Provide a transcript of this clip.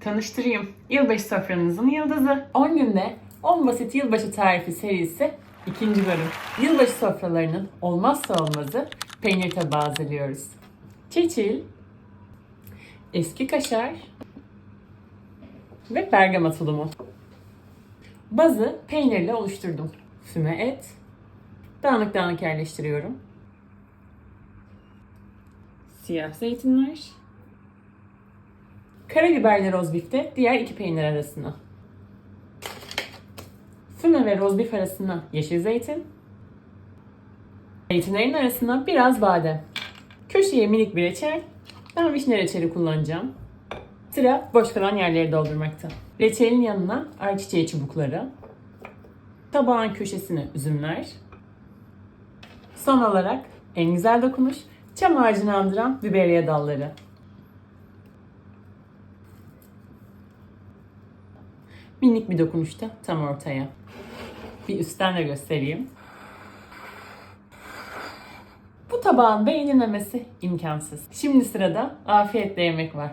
Tanıştırayım. Yılbaşı sofranızın yıldızı. 10 günde 10 basit yılbaşı tarifi serisi ikinci bölüm. Yılbaşı sofralarının olmazsa olmazı peynir tabağı hazırlıyoruz. Çeçil, eski kaşar ve bergama tulumu. Bazı peynirle oluşturdum. Füme et. Dağınık dağınık yerleştiriyorum. Siyah zeytinler. Karabiberle rozbifte diğer iki peynir arasına. Füme ve rozbif arasına yeşil zeytin. Zeytinlerin arasına biraz badem. Köşeye minik bir reçel. Ben vişne reçeli kullanacağım. Sıra boş kalan yerleri doldurmakta. Reçelin yanına ayçiçeği çubukları. Tabağın köşesine üzümler. Son olarak en güzel dokunuş çam ağacını andıran biberiye dalları. Minik bir dokunuşta tam ortaya. Bir üstten de göstereyim. Bu tabağın beğenilmemesi imkansız. Şimdi sırada afiyetle yemek var.